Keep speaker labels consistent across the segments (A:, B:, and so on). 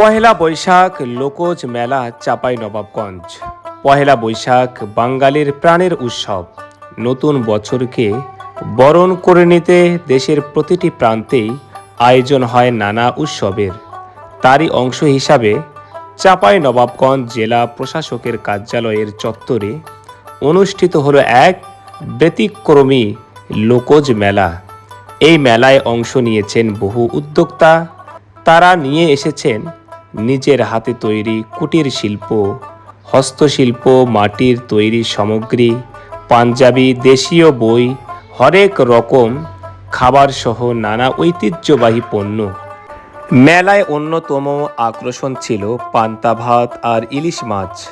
A: পহেলা বৈশাখ লোকজ মেলা চাপাই নবাবগঞ্জ। পহেলা বৈশাখ বাঙালির প্রাণের উৎসব। নতুন বছরকে বরণ করে নিতে দেশের প্রতিটি প্রান্তেই আয়োজন হয় নানা উৎসবের। তারই অংশ হিসাবে চাপাই নবাবগঞ্জ জেলা প্রশাসকের কার্যালয়ের চত্বরে অনুষ্ঠিত হলো এক ব্যতিক্রমী লোকজ মেলা। এই মেলায় অংশ নিয়েছেন বহু উদ্যোক্তা। তারা নিয়ে এসেছেন নিজের হাতে তৈরি কুটির শিল্প, হস্তশিল্প, মাটির তৈরি সামগ্রী, পাঞ্জাবি, দেশীয় বই, হরেক রকম খাবার সহ নানা ঐতিহ্যবাহী পণ্য। মেলায় অন্যতম আকর্ষণ ছিল পান্তা ভাত আর ইলিশ মাছ।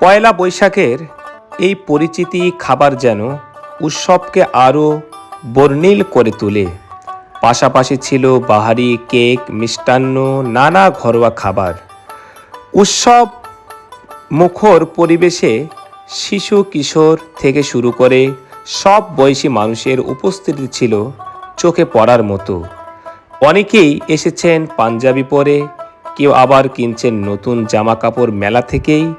A: পয়লা বৈশাখের এই পরিচিতি খাবার যেন উৎসবকে আরও বর্ণিল করে তোলে। পাশাপাশি ছিল বাহারি, কেক, মিষ্টান্ন, নানা ঘরোয়া খাবার। উৎসব মুখর পরিবেশে শিশু কিশোর থেকে শুরু করে সব বয়সী মানুষের উপস্থিতি ছিল চোখে পড়ার মতো। অনেকেই এসেছেন পাঞ্জাবি পরে, কেউ আবার কিনছেন নতুন জামা কাপড় মেলা থেকেই।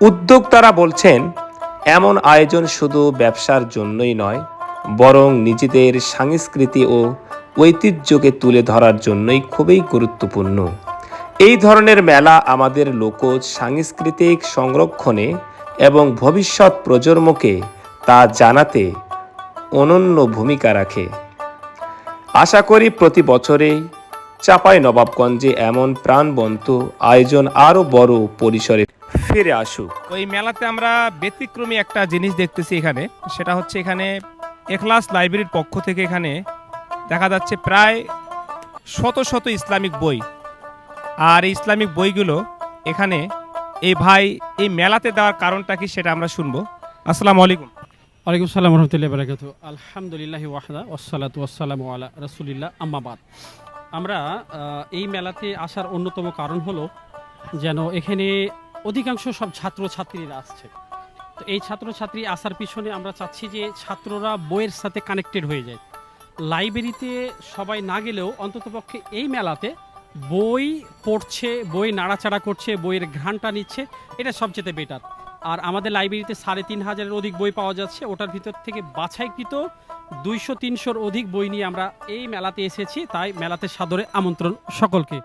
A: উদ্যোক্তারা বলছেন, এমন আয়োজন শুধু ব্যবসার জন্যই নয়, বরং নিজেদের সংস্কৃতি ও ঐতিহ্যকে তুলে ধরার জন্যই খুবই গুরুত্বপূর্ণ। এই ধরনের মেলা আমাদের লোকজ, সাংস্কৃতিক সংরক্ষণে এবং ভবিষ্যৎ প্রজন্মকে তা জানাতে অনন্য ভূমিকা রাখে। আশা করি প্রতি বছরেই চাপাই নবাবগঞ্জে এমন প্রাণবন্ত আয়োজন আরও বড় পরিসরে ফিরে আসুক।
B: ওই মেলাতে আমরা ব্যতিক্রমী একটা জিনিস দেখতেছি এখানে। সেটা হচ্ছে এখানে এখলাস লাইব্রেরির পক্ষ থেকে এখানে দেখা যাচ্ছে প্রায় শত শত ইসলামিক বই। আর এই ইসলামিক বইগুলো এখানে এই ভাই এই মেলাতে দেওয়ার কারণটা কি সেটা আমরা শুনব। আসসালামু আলাইকুম।
C: ওয়ালাইকুম সালাম রহমতুল্লাহ বারাকাত আলহামদুলিল্লাহ ওয়াহদা ওসালাতু ওয়াসালাম আলা রসুলিল্লাহ আম্মাবাদ আমরা এই মেলাতে আসার অন্যতম কারণ হলো যেন এখানে অধিকাংশ সব ছাত্রছাত্রীরা আসছে। তো এই ছাত্রছাত্রী আসার পিছনে আমরা চাচ্ছি যে ছাত্ররা বইয়ের সাথে কানেক্টেড হয়ে যায়। লাইব্রেরিতে সবাই না গেলেও অন্ততপক্ষে এই মেলাতে বই পড়ছে, বই নাড়াচাড়া করছে, বইয়ের ঘ্রাণটা নিচ্ছে, এটা সবচেয়ে বেটার আর আমাদের লাইব্রেরিতে সাড়ে তিন হাজারের অধিক বই পাওয়া যাচ্ছে, ওটার ভিতর থেকে বাছাইকৃত দুইশো তিনশোর অধিক বই নিয়ে আমরা এই মেলাতে এসেছি, তাই মেলাতে সাদরে আমন্ত্রণ সকলকে।